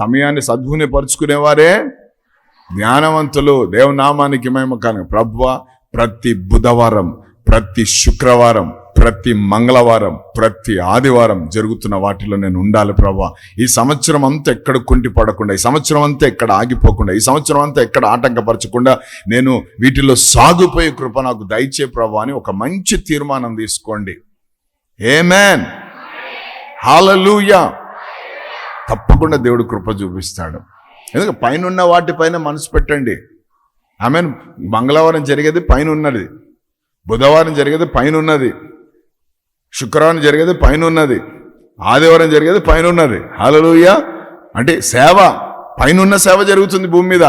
సమయాన్ని సద్వినిపరుచుకునేవారే జ్ఞానవంతులు దేవనామానికి మేము కానీ ప్రభు ప్రతి బుధవారం ప్రతి శుక్రవారం ప్రతి మంగళవారం ప్రతి ఆదివారం జరుగుతున్న వాటిలో నేను ఉండాలి ప్రభా ఈ సంవత్సరం అంతా ఎక్కడ కుంటి పడకుండా ఈ సంవత్సరం అంతా ఎక్కడ ఆగిపోకుండా ఈ సంవత్సరం అంతా ఎక్కడ ఆటంకపరచకుండా నేను వీటిలో సాగుపోయే కృప నాకు దయచే ప్రభా అని ఒక మంచి తీర్మానం తీసుకోండి. ఏ మ్యాన్ హాలూయా తప్పకుండా దేవుడు కృప చూపిస్తాడు. ఎందుకంటే పైన ఉన్న వాటిపైన మనసు పెట్టండి. ఐ మీన్ మంగళవారం జరిగేది పైన ఉన్నది బుధవారం జరిగేది పైన ఉన్నది శుక్రవారం జరిగేది పైన ఉన్నది ఆదివారం జరిగేది పైన ఉన్నది హలలుయ అంటే సేవ పైన సేవ జరుగుతుంది భూమి మీద.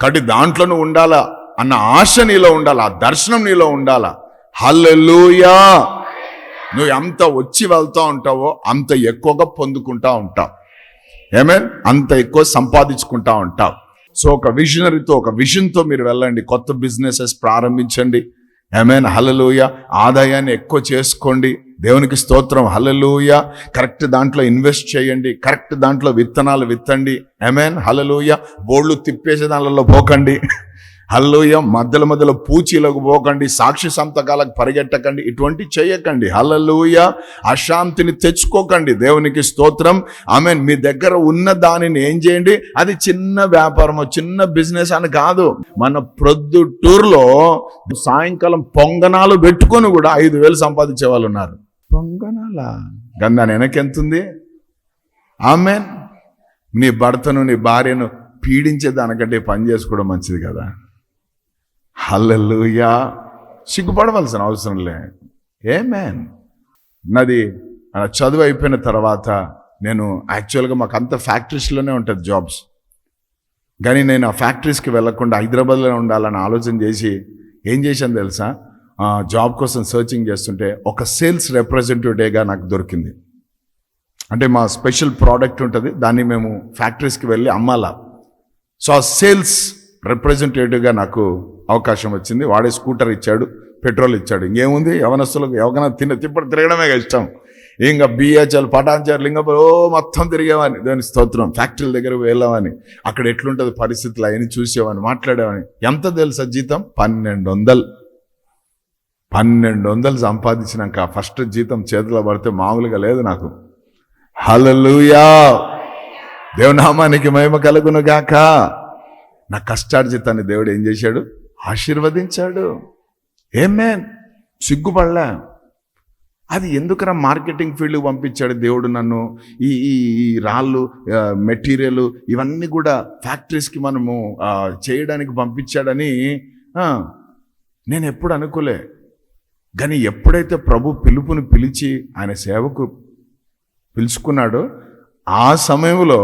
కాబట్టి దాంట్లో నువ్వు ఉండాలా? అన్న ఆశ నీలో ఉండాలా? ఆ దర్శనం నీలో ఉండాలా? హల్లెలూయా. నువ్వు ఎంత వచ్చి వెళ్తూ ఉంటావో అంత ఎక్కువగా పొందుకుంటా ఉంటావు. ఏమే అంత ఎక్కువ సంపాదించుకుంటా ఉంటావు. సో ఒక విజనరీతో ఒక విజన్తో మీరు వెళ్ళండి. కొత్త బిజినెసెస్ ప్రారంభించండి. ఏమేన్ హలలుయ ఆదాయాన్ని ఎక్కువ చేసుకోండి. దేవునికి స్తోత్రం. హలలుయ కరెక్ట్ దాంట్లో ఇన్వెస్ట్ చేయండి. కరెక్ట్ దాంట్లో విత్తనాలు విత్తండి. ఏమేన్ హలలుయ బోళ్ళు తిప్పేసే దానిలో పోకండి. హల్లోయ మధ్యలో మధ్యలో పూచీలకు పోకండి సాక్షి సంతకాలకు పరిగెట్టకండి ఇటువంటి చేయకండి. హల్లలోయ అశాంతిని తెచ్చుకోకండి. దేవునికి స్తోత్రం. ఆమె మీ దగ్గర ఉన్న దానిని ఏం చేయండి? అది చిన్న వ్యాపారం చిన్న బిజినెస్ అని కాదు. మన ప్రొద్దుటూరులో సాయంకాలం పొంగనాలు పెట్టుకొని కూడా ఐదు వేలు సంపాదించే వాళ్ళు ఉన్నారు. పొంగనాల? గంధాని వెనక్కి ఎంతుంది ఆమె నీ భర్తను నీ భార్యను పీడించే దానికంటే పని చేసుకోవడం మంచిది కదా. హల్లెలూయా. సిగ్గుపడవలసిన అవసరం లే. ఏ మ్యాన్ నాది చదువు అయిపోయిన తర్వాత నేను యాక్చువల్గా మాకు అంత ఫ్యాక్టరీస్లోనే ఉంటుంది జాబ్స్. కానీ నేను ఆ ఫ్యాక్టరీస్కి వెళ్ళకుండా హైదరాబాద్లో ఉండాలని ఆలోచన చేసి ఏం చేశాను తెలుసా? ఆ, జాబ్ కోసం సర్చింగ్ చేస్తుంటే ఒక సేల్స్ రిప్రజెంటేటివ్గా నాకు దొరికింది. అంటే మా స్పెషల్ ప్రోడక్ట్ ఉంటుంది దాన్ని మేము ఫ్యాక్టరీస్కి వెళ్ళి అమ్మాలా. సో ఆ సేల్స్ రిప్రజెంటేటివ్గా నాకు అవకాశం వచ్చింది. వాడే స్కూటర్ ఇచ్చాడు పెట్రోల్ ఇచ్చాడు. ఇంకేముంది? యవనస్తులకు ఎవరైనా తిన్న తిప్పటి తిరగడమే ఇష్టం ఇంకా బిహెచ్ఎల్ పటాన్చారు లింగపూర్ ఓ మొత్తం తిరిగేవాని దాని స్తోత్రం. ఫ్యాక్టరీల దగ్గర వెళ్ళామని అక్కడ ఎట్లుంటుంది పరిస్థితులు అవన్నీ చూసేవాని మాట్లాడేవాని ఎంత తెలుసా జీతం? పన్నెండు వందలు పన్నెండు వందలు సంపాదించినాక ఫస్ట్ జీతం చేతిలో పడితే మామూలుగా లేదు నాకు. హలలుయా దేవునామానికి మహిమ కలుగును గాక నా కష్టార్జితాన్ని దేవుడు ఏం చేశాడు? ఆశీర్వదించాడు. ఏమేన్ సిగ్గుపడలే. అది ఎందుకురా మార్కెటింగ్ ఫీల్డ్కి పంపించాడు దేవుడు నన్ను? ఈ ఈ ఈ రాళ్ళు మెటీరియల్ ఇవన్నీ కూడా ఫ్యాక్టరీస్కి మనము చేయడానికి పంపించాడని నేను ఎప్పుడు అనుకోలే. కానీ ఎప్పుడైతే ప్రభు పిలుపుని పిలిచి ఆయన సేవకు పిలుచుకున్నాడో ఆ సమయంలో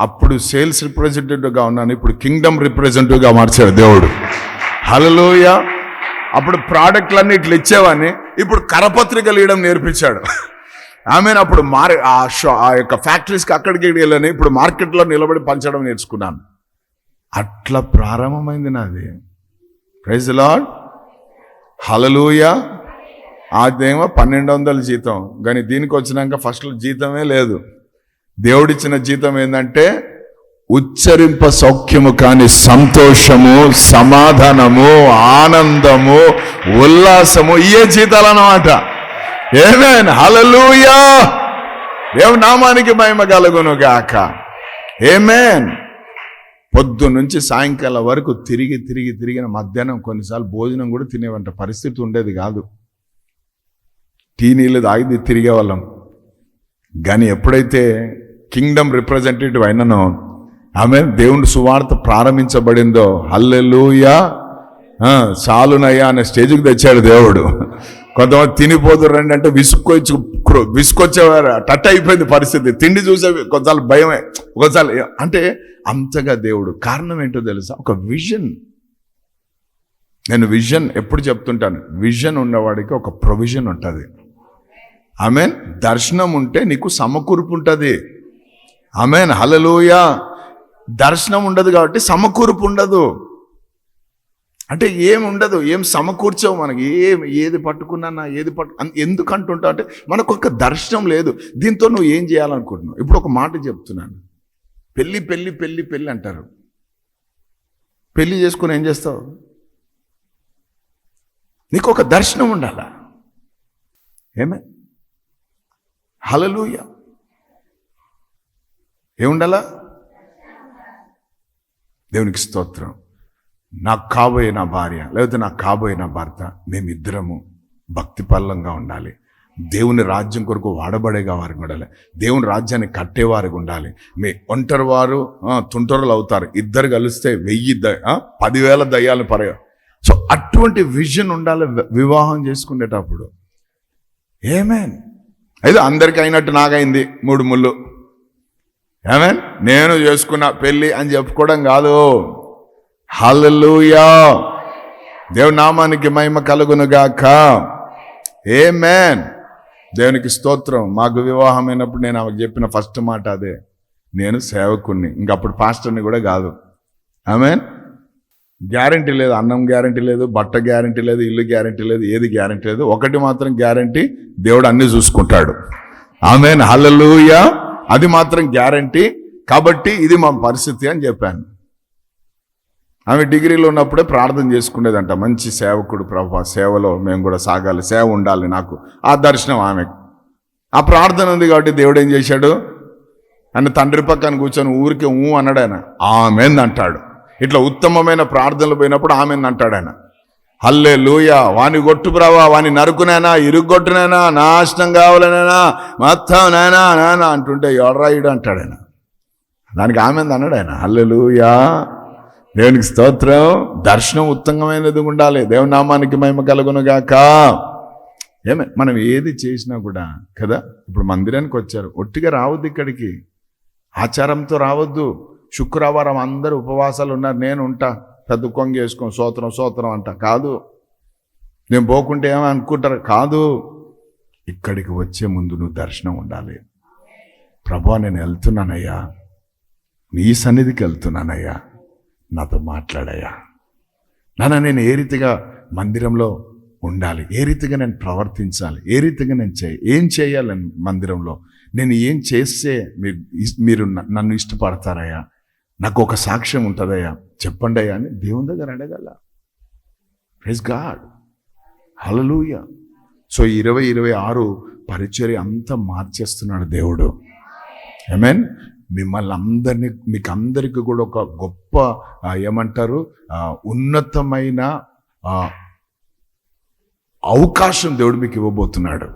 అప్పుడు సేల్స్ రిప్రజెంటేటివ్గా ఉన్నాను. ఇప్పుడు కింగ్డమ్ రిప్రజెంటేటివ్గా మార్చాడు దేవుడు. హలోయ అప్పుడు ప్రోడక్ట్లన్నీ ఇట్లా ఇచ్చేవాడిని. ఇప్పుడు కరపత్రికలు ఇవ్వడం నేర్పించాడు. ఆమె అప్పుడు మార్ ఆ షా ఆ యొక్క ఫ్యాక్టరీస్కి అక్కడికి వెళ్ళని ఇప్పుడు మార్కెట్లో నిలబడి పంచడం నేర్చుకున్నాను. అట్లా ప్రారంభమైంది నాది. ప్రైజ్ లాడ్ హలలుయ అదేమో పన్నెండు వందల జీతం. కానీ దీనికి వచ్చినాక ఫస్ట్లో జీతమే లేదు. దేవుడిచ్చిన జీతం ఏంటంటే ఉచ్చరింప సౌఖ్యము కాని సంతోషము సమాధానము ఆనందము ఉల్లాసము ఇయే జీతాలు అన్నమాట ఏమేన్ హలలుయా ఏం నామానికి మహిమ కలుగును గాక ఏమేన్ పొద్దు నుంచి సాయంకాలం వరకు తిరిగి తిరిగి తిరిగిన మధ్యాహ్నం కొన్నిసార్లు భోజనం కూడా తినేవంట పరిస్థితి ఉండేది కాదు. టీ నీళ్ళు తాగి తిరిగే వాళ్ళం కానీ ఎప్పుడైతే కింగ్డమ్ రిప్రజెంటేటివ్ అయినను ఆమె దేవుని సువార్త ప్రారంభించబడిందో? హల్లెలూయా. చాలునయ్యా అనే స్టేజ్కి తెచ్చాడు దేవుడు. కొంతమంది తినిపోదు రండి అంటే విసుక్కొచ్చు విసుకొచ్చేవారు టట్ అయిపోయింది పరిస్థితి. తిండి చూసే కొంతసార్లు భయమే. ఒకసారి అంటే అంతగా దేవుడు కారణం ఏంటో తెలుసా? ఒక విజన్. నేను విజన్ ఎప్పుడు చెప్తుంటాను? విజన్ ఉన్నవాడికి ఒక ప్రొవిజన్ ఉంటుంది. ఆమెన్? దర్శనం ఉంటే నీకు సమకూర్పు ఉంటుంది. ఆమెన్ హలలోయ దర్శనం ఉండదు కాబట్టి సమకూర్పు ఉండదు. అంటే ఏం ఉండదు ఏం సమకూర్చవు మనకి ఏం ఏది పట్టుకున్నా ఏది పట్టు ఎందుకు అంటుంటా అంటే మనకు ఒక దర్శనం లేదు. దీంతో నువ్వు ఏం చేయాలనుకుంటున్నావు? ఇప్పుడు ఒక మాట చెప్తున్నాను. పెళ్ళి పెళ్ళి పెళ్ళి పెళ్ళి అంటారు. పెళ్ళి చేసుకుని ఏం చేస్తావు? నీకు ఒక దర్శనం ఉండాలా? ఏమే? హలలుయా ఏముండాలా? దేవునికి స్తోత్రం. నాకు కాబోయే నా భార్య లేకపోతే నాకు కాబోయే నా భర్త మేమిద్దరము భక్తి పల్లంగా ఉండాలి. దేవుని రాజ్యం కొరకు వాడబడేగా వారికి ఉండాలి. దేవుని రాజ్యాన్ని కట్టేవారికి ఉండాలి. మీ ఒంటరి వారు తుంటరులు అవుతారు. ఇద్దరు కలిస్తే వెయ్యి ద పదివేల దయ్యాలు పరగ సో అటువంటి విజన్ ఉండాలి వివాహం చేసుకునేటప్పుడు. ఏమేన్ అయితే అందరికీ అయినట్టు నాకైంది మూడు ముళ్ళు. ఏమేన్ నేను చేసుకున్న పెళ్ళి అని చెప్పుకోవడం కాదు. హల్లెలూయా దేవుని నామానికి మహిమ కలుగునుగాక మేన్ దేవునికి స్తోత్రం. మాకు వివాహమైనప్పుడు నేను ఆమెకు చెప్పిన ఫస్ట్ మాట అదే. నేను సేవకుణ్ణి. ఇంకప్పుడు పాస్టర్ని కూడా కాదు. ఆమెన్ గ్యారంటీ లేదు. అన్నం గ్యారంటీ లేదు. బట్ట గ్యారంటీ లేదు. ఇల్లు గ్యారంటీ లేదు. ఏది గ్యారంటీ లేదు. ఒకటి మాత్రం గ్యారంటీ దేవుడు అన్ని చూసుకుంటాడు. ఆమెన్ హల్లెలూయా అది మాత్రం గ్యారంటీ. కాబట్టి ఇది మా పరిస్థితి అని చెప్పాను. ఆమె డిగ్రీలో ఉన్నప్పుడే ప్రార్థన చేసుకునేదంట. మంచి సేవకుడు ప్రభా సేవలో మేము కూడా సాగాలి. సేవ ఉండాలి నాకు. ఆ దర్శనం ఆమె. ఆ ప్రార్థన ఉంది కాబట్టి దేవుడు ఏం చేశాడు? అని తండ్రి పక్కన కూర్చొని ఊరికే ఊ అన్నాడు ఆయన ఆమెంది అంటాడు ఇట్లా ఉత్తమమైన ప్రార్థనలు పోయినప్పుడు ఆమెంది అంటాడు ఆయన హల్లే లూయ వాని కొట్టు ప్రభా వాని నరుకునేనా ఇరుగొట్టునేనా నాశనం కావాలనేనా మొత్తం నేనా నానా అంటుంటే ఎవడరాయుడు అంటాడు ఆయన? దానికి ఆమెంది అన్నాడు ఆయన? హల్లే లూయా దేవునికి స్తోత్రం. దర్శనం ఉత్తంగమైనది ఉండాలి. దేవుని నామానికి మహిమ కలుగునుగాక ఏమే మనం ఏది చేసినా కూడా కదా? ఇప్పుడు మందిరానికి వచ్చారు. ఒట్టిగా రావద్దు ఇక్కడికి. ఆచారంతో రావద్దు. శుక్రవారం అందరూ ఉపవాసాలు ఉన్నారు. నేను ఉంటా. పెద్ద కొంగ వేసుకొని సోత్రం సోత్రం అంట. కాదు. నేను పోకుంటే ఏమో అనుకుంటారు. కాదు. ఇక్కడికి వచ్చే ముందు నువ్వు దర్శనం ఉండాలి. ప్రభా నేను వెళ్తున్నానయ్యా. నీ సన్నిధికి వెళ్తున్నానయ్యా. నాతో మాట్లాడయ్యా. నాన్న నేను ఏ రీతిగా మందిరంలో ఉండాలి? ఏ రీతిగా నేను ప్రవర్తించాలి? ఏ రీతిగా నేను చేయ ఏం చేయాలి మందిరంలో? నేను ఏం చేస్తే మీరు మీరు నన్ను ఇష్టపడతారయ్యా? నాకు ఒక సాక్ష్యం ఉంటుందయ్యా. చెప్పండి అయ్యా అని దేవుని దగ్గర అడగల. ప్రైజ్ గాడ్ హలలుయ సో ఇరవై ఇరవై ఆరు పరిచర్య అంతా మార్చేస్తున్నాడు దేవుడు. ఐమీన్ మిమ్మల్ని అందరినీ మీకు అందరికీ కూడా ఒక గొప్ప ఏమంటారు ఉన్నతమైన అవకాశం దేవుడు మీకు ఇవ్వబోతున్నాడు.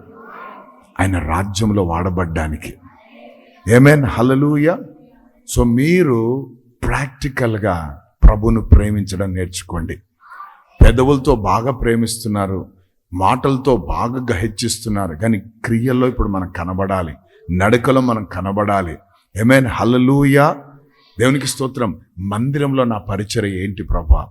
ఆయన రాజ్యంలో వాడబడ్డానికి. ఏమేన్ హలలుయ సో మీరు ప్రాక్టికల్గా ప్రభును ప్రేమించడం నేర్చుకోండి. పెదవులతో బాగా ప్రేమిస్తున్నారు మాటలతో బాగా హెచ్చిస్తున్నారు కానీ క్రియల్లో ఇప్పుడు మనం కనబడాలి నడకలో మనం కనబడాలి. ఏమైనా హల్లెలూయా దేవునికి స్తోత్రం. మందిరంలో నా పరిచయం ఏంటి ప్రభా?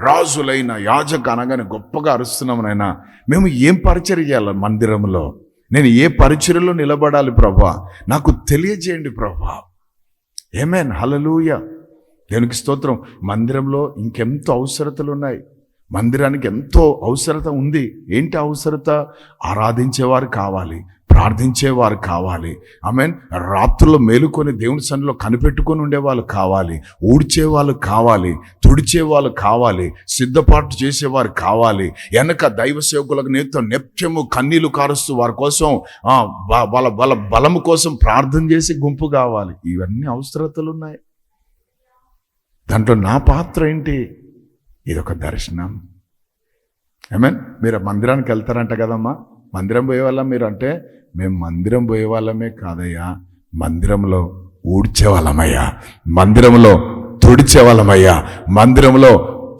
రాజులైన యాజక అనగానే గొప్పగా అరుస్తున్నాం మేము ఏం పరిచయం చేయాలి మందిరంలో? నేను ఏ పరిచర్యలో నిలబడాలి ప్రభా? నాకు తెలియజేయండి ప్రభా. ఏమేన్ హలలూయ దేనికి స్తోత్రం. మందిరంలో ఇంకెంతో అవసరతలు ఉన్నాయి మందిరానికి ఎంతో అవసరత ఉంది. ఏంటి అవసరత? ఆరాధించేవారు కావాలి. ప్రార్థించేవారు కావాలి. మీన్ రాత్రుల్లో మేలుకొని దేవుని సన్నిలో కనిపెట్టుకొని ఉండేవాళ్ళు కావాలి. ఊడ్చేవాళ్ళు కావాలి. తుడిచేవాళ్ళు కావాలి. సిద్ధపాటు చేసేవారు కావాలి. వెనక దైవ సేవకులకు నేత నిత్యము కన్నీళ్ళు కారుస్తూ వారి కోసం వాళ్ళ వాళ్ళ బలము కోసం ప్రార్థన చేసి గుంపు కావాలి. ఇవన్నీ అవసరతలు ఉన్నాయి దాంట్లో నా పాత్ర ఏంటి? ఇదొక దర్శనం. మీన్ మీరు మందిరానికి వెళ్తారంట కదమ్మా? మందిరం పోయేవాళ్ళం మీరు అంటే మేము మందిరం పోయే వాళ్ళమే కాదయ్యా. మందిరంలో ఊడ్చే వాళ్ళమయ్యా మందిరంలో తుడిచే వాళ్ళమయ్యా మందిరంలో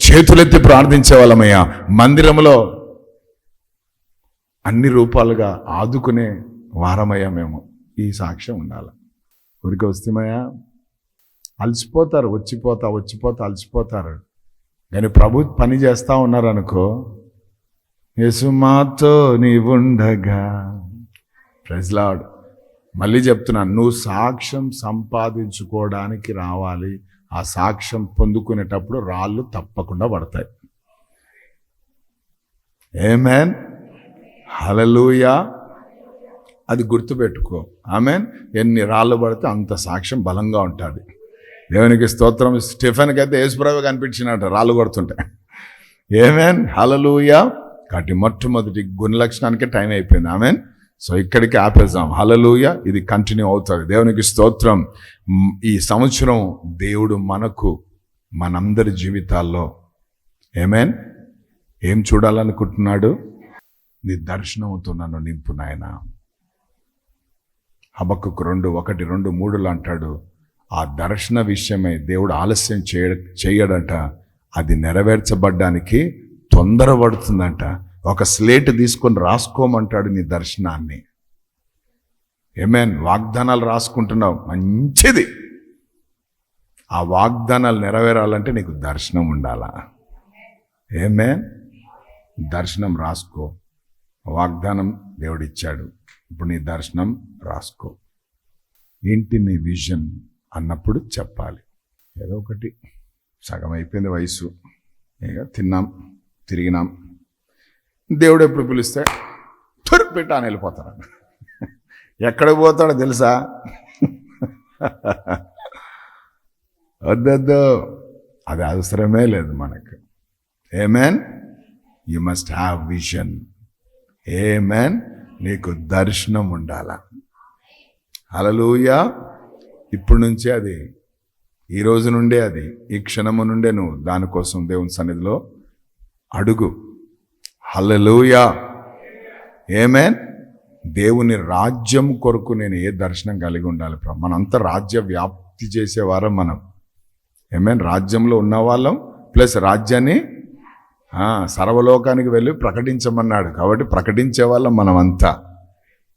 చేతులెత్తి ప్రార్థించే వాళ్ళమయ్యా మందిరంలో అన్ని రూపాలుగా ఆదుకునే వారమయ్యా మేము. ఈ సాక్ష్యం ఉండాలి. ఊరికి వస్తేమయ్యా అలసిపోతారు వచ్చిపోతా వచ్చిపోతా అలసిపోతారు. కానీ ప్రభు పని చేస్తా ఉన్నారనుకో యేసు మాతో నీవుండగా ప్రజలాడ్ మళ్ళీ చెప్తున్నాను నువ్వు సాక్ష్యం సంపాదించుకోవడానికి రావాలి. ఆ సాక్ష్యం పొందుకునేటప్పుడు రాళ్ళు తప్పకుండా పడతాయి. ఏమేన్ హలలుయా అది గుర్తుపెట్టుకో. ఆమెన్ ఎన్ని రాళ్ళు పడితే అంత సాక్ష్యం బలంగా ఉంటుంది. దేవునికి స్తోత్రం. స్టెఫెన్కి అయితే యేసుప్రభు కనిపించినట్టు రాళ్ళు కొడుతుంటే. ఏమేన్ హలలుయా కాబట్టి మొట్టమొదటి గుణ లక్షణానికి టైం అయిపోయింది. ఆమెన్? సో ఇక్కడికి ఆపేద్దాం. హలలుయ ఇది కంటిన్యూ అవుతుంది. దేవునికి స్తోత్రం. ఈ సంవత్సరం దేవుడు మనకు మనందరి జీవితాల్లో ఏమేన్? ఏం చూడాలనుకుంటున్నాడు? నీ దర్శనంతో నన్ను నింపు నాయన. హబక్కు రెండు ఒకటి రెండు మూడులు అంటాడు ఆ దర్శన విషయమై దేవుడు ఆలస్యం చేయ చేయడంట. అది నెరవేర్చబడ్డానికి తొందరపడుతుందంట. ఒక స్లేట్ తీసుకొని రాసుకోమంటాడు నీ దర్శనాన్ని. ఏమేన్? వాగ్దానాలు రాసుకుంటున్నావు. మంచిది. ఆ వాగ్దానాలు నెరవేరాలంటే నీకు దర్శనం ఉండాలా. ఏమేన్? దర్శనం రాసుకో. వాగ్దానం దేవుడిచ్చాడు. ఇప్పుడు నీ దర్శనం రాసుకో. ఏంటి నీ విజన్? అన్నప్పుడు చెప్పాలి. ఏదో ఒకటి. సగం అయిపోయింది వయసు. ఇక తిన్నాం. తిరిగినాం. దేవుడు ఎప్పుడు పిలిస్తే తురు పెట్టి అని వెళ్ళిపోతాడు ఎక్కడికి పోతాడో తెలుసా? వద్దొద్దు అది అవసరమే లేదు మనకు. Amen you must have vision amen నీకు దర్శనం ఉండాల. హలలుయా ఇప్పటి నుంచే అది ఈ రోజు నుండే అది ఈ క్షణము నుండే నువ్వు దానికోసం దేవుని సన్నిధిలో అడుగు. హల్లెలూయా. ఏమేన్ దేవుని రాజ్యం కొరకు నేను ఏ దర్శనం కలిగి ఉండాలి మనంతా రాజ్య వ్యాప్తి చేసేవారం మనం. ఏమేన్ రాజ్యంలో ఉన్న వాళ్ళం ప్లస్ రాజ్యాన్ని సర్వలోకానికి వెళ్ళి ప్రకటించమన్నాడు. కాబట్టి ప్రకటించే వాళ్ళం మనమంతా.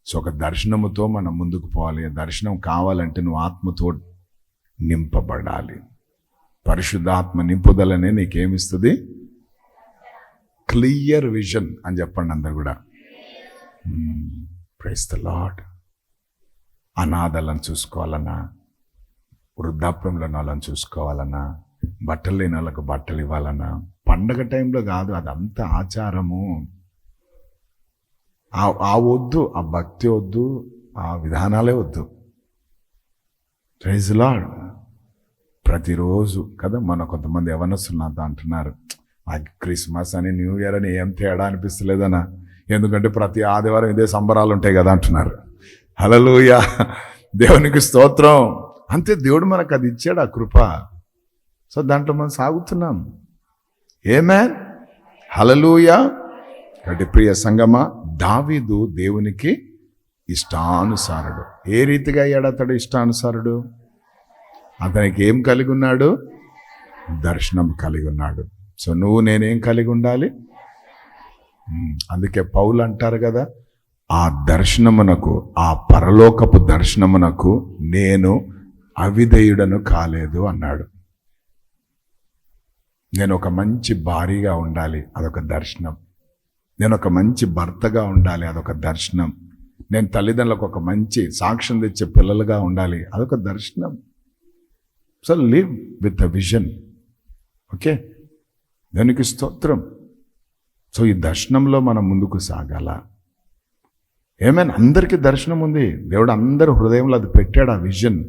సో ఒక దర్శనముతో మనం ముందుకు పోవాలి. దర్శనం కావాలంటే నువ్వు ఆత్మతో నింపబడాలి. పరిశుద్ధాత్మ నింపుదలనే నీకేమిస్తుంది? క్లియర్ విజన్ అని చెప్పండి అందరు కూడా. ప్రైస్ ద లాడ్ అనాథలను చూసుకోవాలన్నా వృద్ధాప్యంలో వాళ్ళని చూసుకోవాలన్నా బట్టలు లేని వాళ్ళకు బట్టలు ఇవ్వాలన్నా పండగ టైంలో కాదు అదంతా ఆచారము. ఆ ఆ వద్దు ఆ భక్తి వద్దు ఆ విధానాలే వద్దు. ప్రైజ్ లాడ్ ప్రతిరోజు కదా మన కొంతమంది యవనస్తులు అంటున్నారు క్రిస్మస్ అని న్యూ ఇయర్ అని ఏం తేడా అనిపిస్తలేదనా ఎందుకంటే ప్రతి ఆదివారం ఇదే సంబరాలు ఉంటాయి కదా అంటున్నారు. హలలుయ దేవునికి స్తోత్రం. అంతే దేవుడు మనకు అది ఇచ్చాడు ఆ కృప. సో దాంట్లో మనం సాగుతున్నాం. ఏమే హలలుయ కాబట్టి ప్రియ సంగమ దావీదు దేవునికి ఇష్టానుసారుడు. ఏ రీతిగా అయ్యాడు అతడు ఇష్టానుసారుడు? అతనికి ఏం కలిగి ఉన్నాడు? దర్శనం కలిగి ఉన్నాడు. సో నువ్వు నేనేం కలిగి ఉండాలి? అందుకే పౌలు అంటారు కదా ఆ దర్శనమునకు ఆ పరలోకపు దర్శనమునకు నేను అవిధేయుడను కాలేదు అన్నాడు. నేను ఒక మంచి భారీగా ఉండాలి అదొక దర్శనం. నేను ఒక మంచి భర్తగా ఉండాలి అదొక దర్శనం. నేను తల్లిదండ్రులకు ఒక మంచి సాక్ష్యం తెచ్చే పిల్లలుగా ఉండాలి అదొక దర్శనం. So live with the vision okay? దానికి స్తోత్రం. సో ఈ దర్శనంలో మనం ముందుకు సాగాల. ఏమైనా? అందరికీ దర్శనం ఉంది. దేవుడు అందరి హృదయంలో అది పెట్టాడు ఆ విజన్.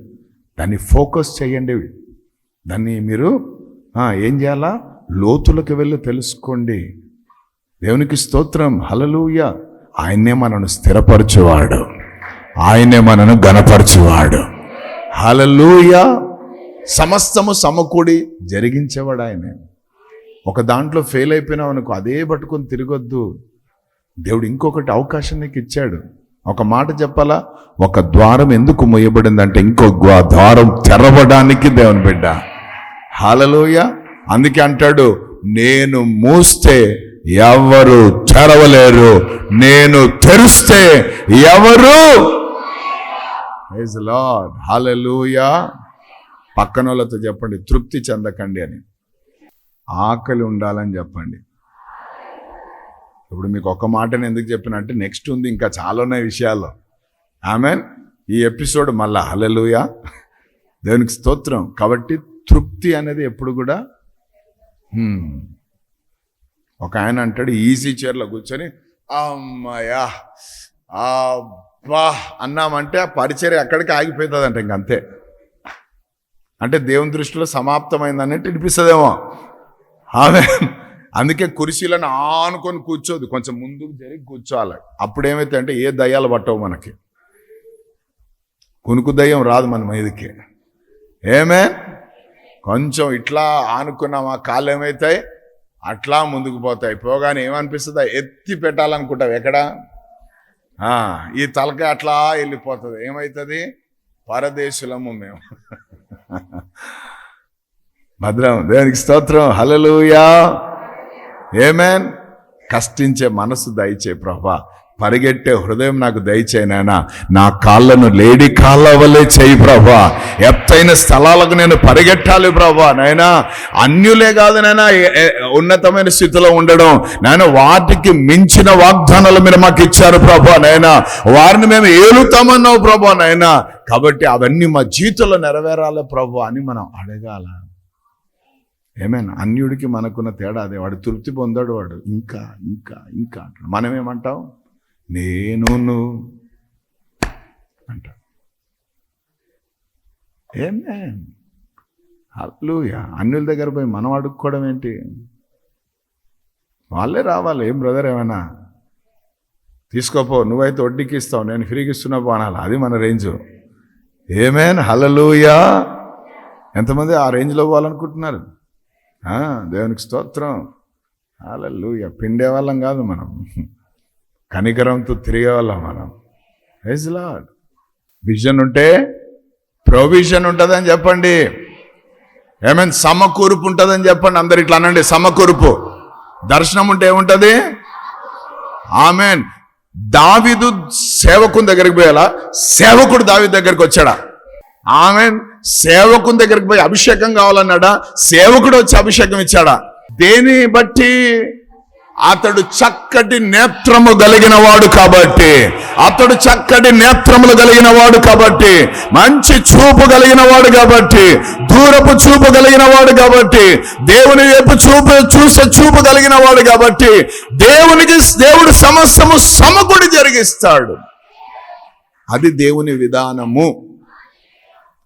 దాన్ని ఫోకస్ చేయండి. దాన్ని మీరు ఏం చేయాలా? లోతులకు వెళ్ళి తెలుసుకోండి. దేవునికి స్తోత్రం. హలలుయ ఆయనే మనను స్థిరపరచువాడు. ఆయనే మనను గణపరచువాడు హలలుయ సమస్తము సమకూడి జరిగించేవాడు ఆయనే. ఒక దాంట్లో ఫెయిల్ అయిపోయినావు అనుకో అదే పట్టుకొని తిరగొద్దు. దేవుడు ఇంకొకటి అవకాశం నీకు ఇచ్చాడు. ఒక మాట చెప్పాలా? ఒక ద్వారం ఎందుకు మొయ్యబడిందంటే ఇంకో ద్వారం తెరవడానికి దేవుని బిడ్డ. హాలలోయ అందుకే అంటాడు నేను మూస్తే ఎవరు తెరవలేరు. నేను తెరిస్తే ఎవరు లార్డ్ హాలూయా పక్కన వాళ్ళతో చెప్పండి తృప్తి చెందకండి అని. ఆకలి ఉండాలని చెప్పండి. ఇప్పుడు మీకు ఒక మాటను ఎందుకు చెప్పినంటే నెక్స్ట్ ఉంది ఇంకా చాలా ఉన్నాయి విషయాలు ఆమె ఈ ఎపిసోడ్ మళ్ళా హలలుయా దేవునికి స్తోత్రం. కాబట్టి తృప్తి అనేది ఎప్పుడు కూడా ఒక ఆయన అంటాడు ఈజీ చైర్లో కూర్చొని అమ్మయా అబ్బా అన్నామంటే ఆ పరిచర్య అక్కడికి ఆగిపోతుందంట ఇంకంతే అంటే దేవుని దృష్టిలో సమాప్తమైందని అనిపిస్తుందేమో ఆమె అందుకే కుర్చీలను ఆనుకొని కూర్చోదు. కొంచెం ముందుకు జరిగి కూర్చోాలి అప్పుడేమైతే అంటే ఏ దయ్యాలు పట్టవు మనకి. కునుకు దయ్యం రాదు మన మీదకి. ఏమే? కొంచెం ఇట్లా ఆనుకున్నాం ఆ కాళ్ళు ఏమవుతాయి అట్లా ముందుకు పోతాయి. పోగానే ఏమనిపిస్తుందా? ఎత్తి పెట్టాలనుకుంటావు ఎక్కడ? ఈ తలకాయ అట్లా వెళ్ళిపోతుంది. ఏమవుతుంది పరదేశులము మేము. భద్రం. దేవునికి స్తోత్రం. హలలుయా ఏమేన్ కష్టించే మనసు దయచే ప్రభా. పరిగెట్టే హృదయం నాకు దయచేయి నా కాళ్ళను లేడి కాళ్ళ వల్లే చేయి ప్రభా. ఎత్తైన స్థలాలకు నేను పరిగెట్టాలి ప్రభా. నాయనా అన్యులే కాదు నైనా ఉన్నతమైన స్థితిలో ఉండడం. నాయన వాటికి మించిన వాగ్దానాలు మీరు మాకు ఇచ్చారు ప్రభా. నాయనా వారిని మేము ఏలుతామన్నావు ప్రభా నాయనా. కాబట్టి అవన్నీ మా జీవితంలో నెరవేరాలి ప్రభు అని మనం అడగాల. ఏమైనా అన్యుడికి మనకున్న తేడా అదే. వాడు తృప్తి పొందాడు వాడు. ఇంకా ఇంకా ఇంకా అంటాడు. మనం నేను నువ్వు అంటాడు. ఏమే అల్లు అన్యుల దగ్గర పోయి మనం అడుక్కోవడం ఏంటి? వాళ్ళే రావాలి. ఏం బ్రదర్ ఏమైనా? తీసుకోపో. నువ్వైతే వడ్డీకి ఇస్తావు. నేను ఫ్రీకి ఇస్తున్నా పోనాలి అది మన రేంజ్ ఏమేన్ హలలుయా ఎంతమంది ఆ రేంజ్లో పోవాలనుకుంటున్నారు? దేవునికి స్తోత్రం. హలలుయ పిండే వాళ్ళం కాదు మనం. కనికరంతో తిరిగే వాళ్ళం మనం. రైజ్ లాడ్ విజన్ ఉంటే ప్రొవిజన్ ఉంటుందని చెప్పండి. ఏమైనా సమకూర్పు ఉంటుందని చెప్పండి. అందరు ఇట్లా అనండి. సమకూర్పు. దర్శనం ఉంటే ఏముంటుంది? ఆమెన్ దావిదు సేవకుని దగ్గరికి పోయాలా సేవకుడు దావి దగ్గరికి వచ్చాడా? ఆమె సేవకుని దగ్గరికి పోయి అభిషేకం కావాలన్నాడా? సేవకుడు వచ్చి అభిషేకం ఇచ్చాడా? దేని బట్టి? అతడు చక్కటి నేత్రము కలిగిన వాడు కాబట్టి. అతడు చక్కటి నేత్రములు కలిగిన వాడు కాబట్టి. మంచి చూపు కలిగిన వాడు కాబట్టి. దూరపు చూపు కలిగిన వాడు కాబట్టి. దేవుని వైపు చూపు చూసే చూపు కలిగిన వాడు కాబట్టి. దేవునికి దేవుడు సమస్తము సమకుడి జరిగిస్తాడు. అది దేవుని విధానము.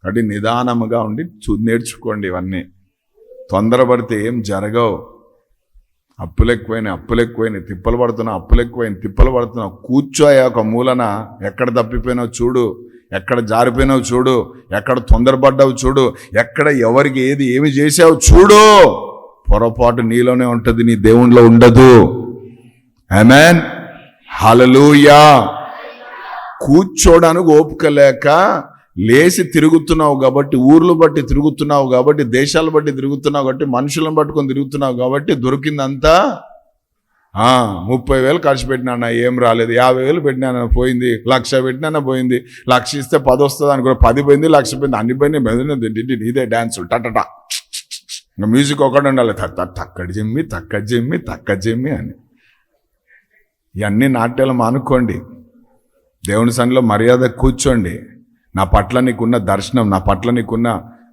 కాబట్టి నిదానముగా ఉండి చూ నేర్చుకోండి ఇవన్నీ. తొందరపడితే ఏం జరగవు. అప్పులు ఎక్కువైనాయి అప్పులు ఎక్కువైనాయి తిప్పలు పడుతున్నావు అప్పులు ఎక్కువైనాయి తిప్పలు పడుతున్నావు కూర్చోయా ఒక మూలన ఎక్కడ తప్పిపోయినావు చూడు ఎక్కడ జారిపోయినావు చూడు ఎక్కడ తొందరపడ్డావు చూడు ఎక్కడ ఎవరికి ఏది ఏమి చేసావు చూడు. పొరపాటు నీలోనే ఉంటుంది నీ దేవుణ్ణిలో ఉండదు. ఆమెన్ హలలుయా కూర్చోడానికి ఓపిక లేక లేచి తిరుగుతున్నావు కాబట్టి ఊర్లు బట్టి తిరుగుతున్నావు కాబట్టి దేశాలు బట్టి తిరుగుతున్నావు కాబట్టి మనుషులను పట్టుకొని తిరుగుతున్నావు కాబట్టి దొరికిందంతా ముప్పై వేలు ఖర్చు పెట్టినా ఏం రాలేదు. యాభై వేలు పెట్టినా పోయింది. లక్ష పెట్టినా పోయింది. లక్ష ఇస్తే పది వస్తుంది అనుకో పది పోయింది లక్ష పోయింది అన్ని పోయిన మెదడు ఇదే డాన్సులు టటట ఇంకా మ్యూజిక్ ఒకటి ఉండాలి తక్క జమ్మి తక్కడి జిమ్మి తక్క జిమ్మి తక్క జిమ్మి అని. ఇవన్నీ నాట్యాలు మానుకోండి. దేవుని సన్నిలో మర్యాద కూర్చోండి. నా పట్ల నీకున్న దర్శనం నా పట్ల నీకున్న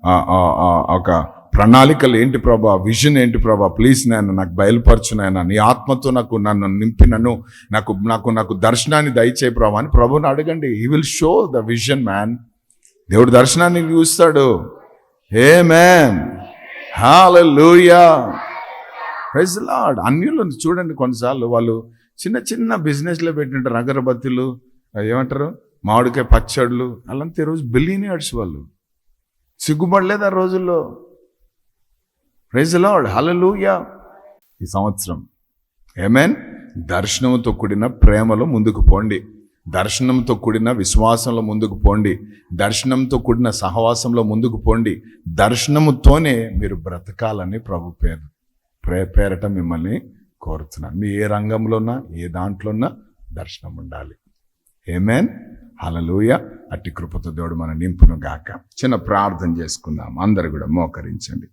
ఆ, ఆ, ఒక ప్రణాళికలు ఏంటి ప్రభా? విజన్ ఏంటి ప్రభా? ప్లీజ్ నేను నాకు బయలుపరచు నాయన. నీ ఆత్మతో నాకు నన్ను నింపి నన్ను నాకు నాకు నాకు దర్శనాన్ని దయచేయి ప్రభా అని ప్రభుని అడగండి. He will show the vision man దేవుడు దర్శనాన్ని చూస్తాడు. Hey man hallelujah praise lord అన్యులను చూడండి కొన్నిసార్లు వాళ్ళు చిన్న చిన్న బిజినెస్లో పెట్టింటారు అగరబత్తులు ఏమంటారు? మామిడికాయ పచ్చళ్ళు అలాంటి ఈరోజు బిలియనియర్స్ వాళ్ళు. సిగ్గుపడలేదు ఆ రోజుల్లో. ప్రైజ్ లాడ్ హలలుయా ఈ సంవత్సరం. ఏమేన్ దర్శనంతో కూడిన ప్రేమలో ముందుకు పోండి. దర్శనంతో కూడిన విశ్వాసంలో ముందుకు పోండి. దర్శనంతో కూడిన సహవాసంలో ముందుకు పోండి. దర్శనముతోనే మీరు బ్రతకాలని ప్రభు పేరు ప్రే పేరట మిమ్మల్ని కోరుతున్నాను. మీ ఏ రంగంలోన్నా ఏ దాంట్లోనా దర్శనం ఉండాలి ఏమేన్ హలలోయ అట్టి కృపతో దేవుడు మన నింపును గాక. చిన్న ప్రార్థన చేసుకుందాం. అందరు కూడా మోకరించండి.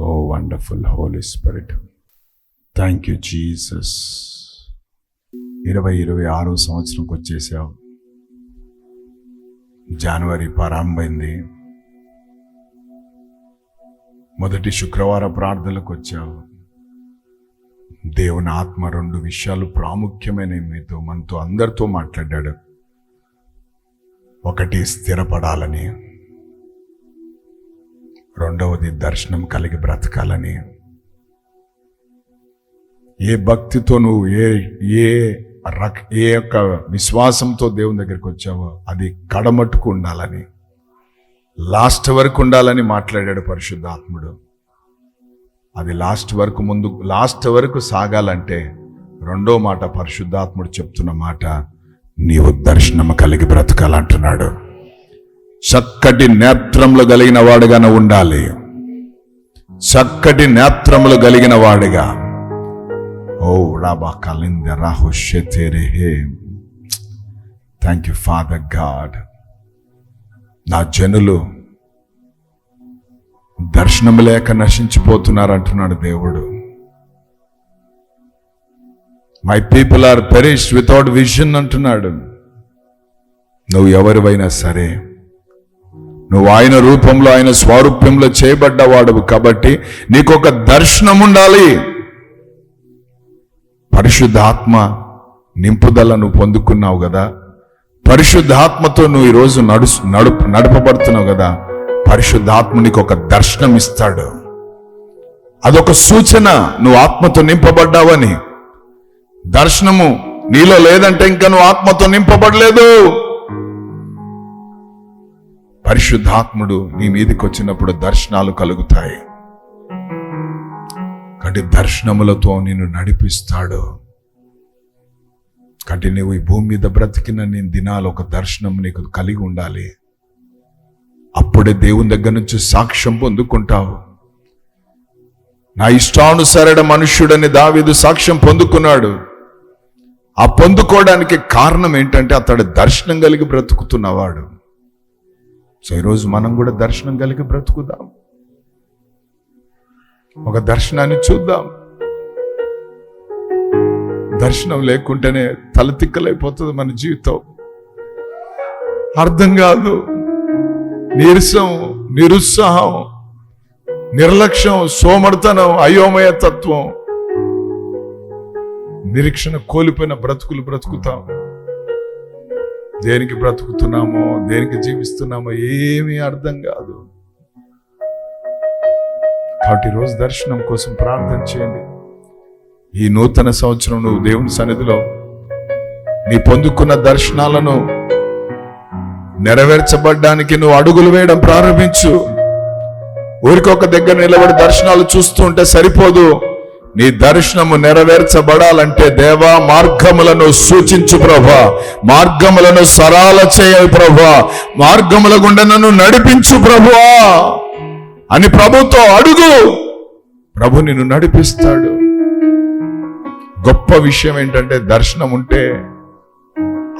ఓ wonderful holy spirit. Thank you Jesus. ఇరవై ఇరవై ఆరో సంవత్సరంకి వచ్చేసావు. జనవరి ప్రారంభమైంది. మొదటి శుక్రవార ప్రార్థనలకు వచ్చావు. దేవుని ఆత్మ రెండు విషయాలు ప్రాముఖ్యమైన మీతో మనతో అందరితో మాట్లాడాడు. ఒకటి స్థిరపడాలని రెండవది దర్శనం కలిగి బ్రతకాలని. ఏ భక్తితో నువ్వు ఏ ఏ రక ఏ యొక్క విశ్వాసంతో దేవుని దగ్గరికి వచ్చావో అది కడమట్టుకు ఉండాలని లాస్ట్ వరకు ఉండాలని మాట్లాడాడు పరిశుద్ధాత్ముడు. అది లాస్ట్ వరకు ముందు లాస్ట్ వరకు సాగాలంటే రెండో మాట పరిశుద్ధాత్ముడు చెప్తున్న మాట నీవు దర్శనం కలిగి బ్రతకాలంటున్నాడు. చక్కటి నేత్రములు కలిగిన వాడుగా ఉండాలి. చక్కటి నేత్రములు కలిగిన వాడిగా. ఓ రాబా కలింద రాహుష్యతేరే థ్యాంక్ యూ ఫాదర్ గాడ్ నా జనులు దర్శనం లేక నశించిపోతున్నారు అంటున్నాడు దేవుడు. My people are perish without vision అంటున్నాడు. నువ్వు ఎవరివైనా సరే నువ్వు ఆయన రూపంలో ఆయన స్వారూప్యంలో చేయబడ్డవాడు కాబట్టి నీకు ఒక దర్శనం ఉండాలి. పరిశుద్ధాత్మ నింపుదల నువ్వు పొందుకున్నావు కదా. పరిశుద్ధాత్మతో నువ్వు ఈరోజు నడుసు నడుపు నడపబడుతున్నావు కదా. పరిశుద్ధాత్మునికి ఒక దర్శనం ఇస్తాడు. అదొక సూచన నువ్వు ఆత్మతో నింపబడ్డావని. దర్శనము నీలో లేదంటే ఇంకా నువ్వు ఆత్మతో నింపబడలేదు. పరిశుద్ధాత్ముడు నీ మీదకి వచ్చినప్పుడు దర్శనాలు కలుగుతాయి. కంటి దర్శనములతో నిన్ను నడిపిస్తాడు. కంటి నువ్వు ఈ భూమి మీద బ్రతికిన నేను దినాలు ఒక దర్శనం నీకు కలిగి ఉండాలి. అప్పుడే దేవుని దగ్గర నుంచి సాక్ష్యం పొందుకుంటావు. నా ఇష్టానుసరణ మనుష్యుడని దావీదు సాక్ష్యం పొందుకున్నాడు. ఆ పొందుకోవడానికి కారణం ఏంటంటే అతడు దర్శనం కలిగి బ్రతుకుతున్నవాడు సో ఈరోజు మనం కూడా దర్శనం కలిగి బ్రతుకుదాం. ఒక దర్శనాన్ని చూద్దాం. దర్శనం లేకుంటేనే తలతిక్కలైపోతుంది మన జీవితం. అర్థం కాదు. నీరసం నిరుత్సాహం నిర్లక్ష్యం సోమర్తనం అయోమయ తత్వం. నిరీక్షణ కోల్పోయిన బ్రతుకులు బ్రతుకుతాం. దేనికి బ్రతుకుతున్నామో దేనికి జీవిస్తున్నామో ఏమీ అర్థం కాదు. కాబట్టి రోజు దర్శనం కోసం ప్రార్థన చేయండి. ఈ నూతన సంవత్సరం నువ్వు దేవుని సన్నిధిలో నీ పొందుకున్న దర్శనాలను నెరవేర్చబడ్డానికి నువ్వు అడుగులు వేయడం ప్రారంభించు. ఊరికొక దగ్గర నిలబడి దర్శనాలు చూస్తూ ఉంటే సరిపోదు. నీ దర్శనము నెరవేర్చబడాలంటే దేవా మార్గములను సూచించు ప్రభా. మార్గములను సరాల చేయ ప్రభా. మార్గముల గుండా నన్ను నడిపించు ప్రభువా అని ప్రభుతో అడుగు. ప్రభు నిన్ను నడిపిస్తాడు. గొప్ప విషయం ఏంటంటే దర్శనం ఉంటే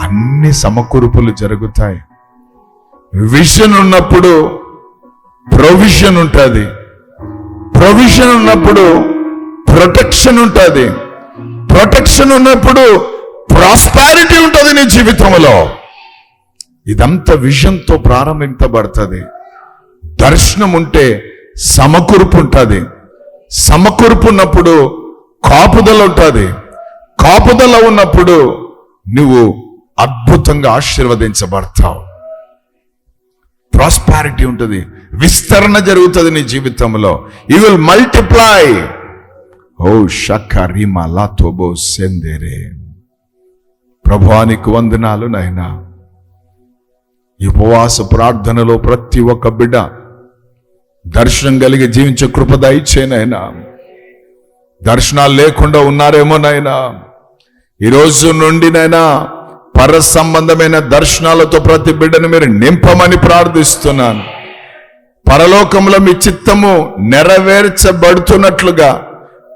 అన్ని సమకూర్పులు జరుగుతాయి. విజన్ ఉన్నప్పుడు ప్రొవిజన్ ఉంటుంది. ప్రొవిజన్ ఉన్నప్పుడు ప్రొటెక్షన్ ఉంటుంది. ప్రొటెక్షన్ ఉన్నప్పుడు ప్రాస్పారిటీ ఉంటుంది నీ జీవితంలో. ఇదంతా విజన్తో ప్రారంభింపబడుతుంది. దర్శనం ఉంటే సమకూర్పు ఉంటుంది. సమకూర్పు ఉన్నప్పుడు కాపుదల ఉంటుంది. కాపుదల ఉన్నప్పుడు నువ్వు అద్భుతంగా ఆశీర్వదించబడతావు. ప్రాస్పారిటీ ఉంటుంది. విస్తరణ జరుగుతుంది నీ జీవితంలో. యూ విల్ మల్టిప్లై ఓ షక్క రీమా లాతోబో సెందేరే. ప్రభానికి వందనాలు నాయనా. ఈ ఉపవాస ప్రార్థనలో ప్రతి ఒక్క బిడ్డ దర్శనం కలిగి జీవించే కృప దయచేనైనా దర్శనాలు లేకుండా ఉన్నారేమో నాయనా. ఈరోజు నుండి నైనా పర సంబంధమైన దర్శనాలతో ప్రతి బిడ్డను మీరు నింపమని ప్రార్థిస్తున్నాను. పరలోకంలో మీ చిత్తము నెరవేర్చబడుతున్నట్లుగా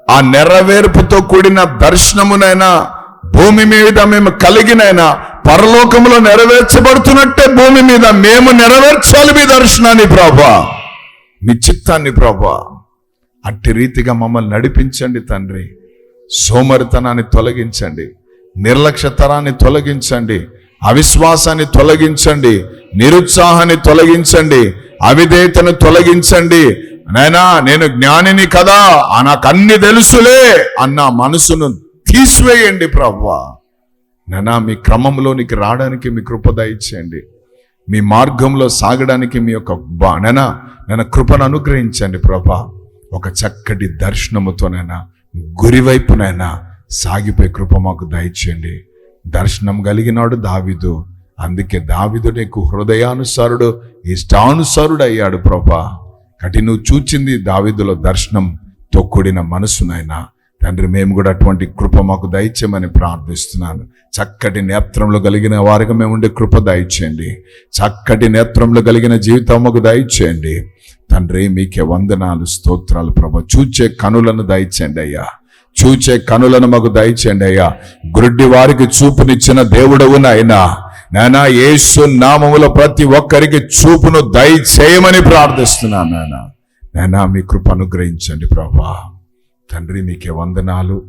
ఆ నెరవేర్పుతో కూడిన దర్శనమునైనా భూమి మీద మేము కలిగినైనా పరలోకంలో నెరవేర్చబడుతున్నట్టే భూమి మీద మేము నెరవేర్చాలి మీ దర్శనాన్ని ప్రభా. మీ చిత్తాన్ని ప్రభా. అట్టి రీతిగా మమ్మల్ని నడిపించండి తండ్రి. సోమరితనాన్ని తొలగించండి. నిర్లక్ష్యతరాన్ని తొలగించండి అవిశ్వాసాన్ని తొలగించండి నిరుత్సాహాన్ని తొలగించండి అవిధేయతను తొలగించండి. నైనా నేను జ్ఞానిని కదా ఆ నాకు అన్ని తెలుసులే అన్న మనసును తీసివేయండి ప్రవ్వా. నైనా మీ క్రమంలోనికి రావడానికి మీ కృపద ఇచ్చేయండి మీ మార్గంలో సాగడానికి మీ యొక్క బా- నైనా నేను కృపను అనుగ్రహించండి ప్రభా ఒక చక్కటి దర్శనముతోనైనా గురివైపునైనా సాగిపోయే కృప మాకు దయచేయండి. దర్శనం కలిగినాడు దావిదు. అందుకే దావిదు నీకు హృదయానుసారుడు ఇష్టానుసారుడు అయ్యాడు ప్రభా. కటి నువ్వు చూచింది దావిదులో దర్శనంతో కూడిన మనసునైనా తండ్రి మేము కూడా అటువంటి కృప మాకు దయచేయమని ప్రార్థిస్తున్నాను. చక్కటి నేత్రంలో కలిగిన వారికి మేము ఉండే కృప దయచేయండి. చక్కటి నేత్రంలో కలిగిన జీవితం మాకు దయచేయండి. తండ్రి మీకే వందనాలు స్తోత్రాలు ప్రభ. చూచే కనులను దయచేయండి అయ్యా. చూచే కనులను మాకు దయచేయండి అయ్యా. గురుడ్డి వారికి చూపునిచ్చిన దేవుడవు నాయనా. నానా యేసు నామములో ప్రతి ఒక్కరికి చూపును దయచేయమని ప్రార్థిస్తున్నాను నానా నానా మీ కృప అనుగ్రహించండి ప్రభా. తండ్రి మీకే వందనాలు.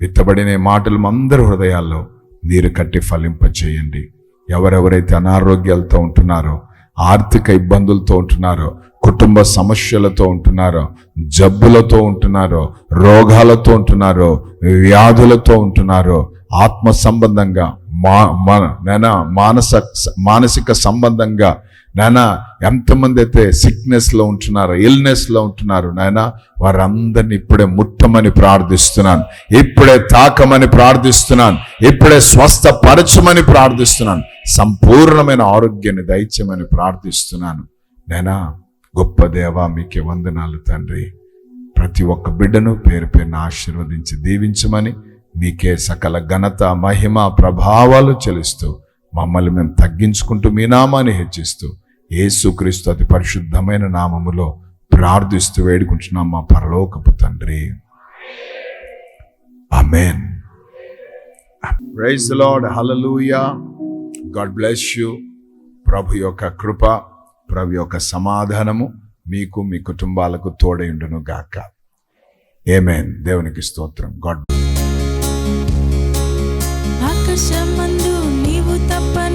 విత్తబడిన మాటలు అందరి హృదయాల్లో నీరు కట్టి ఫలింపచేయండి. ఎవరెవరైతే అనారోగ్యాలతో ఉంటున్నారో ఆర్థిక ఇబ్బందులతో ఉంటున్నారో కుటుంబ సమస్యలతో ఉంటున్నారో జబ్బులతో ఉంటున్నారో రోగాలతో ఉంటున్నారో వ్యాధులతో ఉంటున్నారో ఆత్మ సంబంధంగా మా మన నానా మానస మానసిక సంబంధంగా నానా ఎంతమంది అయితే సిక్నెస్లో ఉంటున్నారో ఇల్నెస్లో ఉంటున్నారు నాయనా వారందరిని ఇప్పుడే ముట్టమని ప్రార్థిస్తున్నాను. ఇప్పుడే తాకమని ప్రార్థిస్తున్నాను. ఇప్పుడే స్వస్థపరచమని ప్రార్థిస్తున్నాను. సంపూర్ణమైన ఆరోగ్యాన్ని దయచేయమని ప్రార్థిస్తున్నాను. నేనా గొప్ప దేవ మీకే వందనాలు తండ్రి. ప్రతి ఒక్క బిడ్డను పేరు పేరున ఆశీర్వదించి దీవించమని మీకే సకల ఘనత మహిమ ప్రభావాలు చెలుస్తూ మమ్మల్ని మేము తగ్గించుకుంటూ మీ నామాన్ని హెచ్చిస్తూ ఏసుక్రీస్తు అతి పరిశుద్ధమైన నామములో ప్రార్థిస్తూ వేడుకుంటున్నాం మా పరలోకపు తండ్రి. Amen praise lord. Hallelujah God bless you. ప్రభు యొక్క కృప ప్రభు యొక్క సమాధానము మీకు మీ కుటుంబాలకు తోడైండును గాక. ఏమేన్ దేవునికి స్తోత్రం. గాడ్ ఆకాశమందు నీవు తప్ప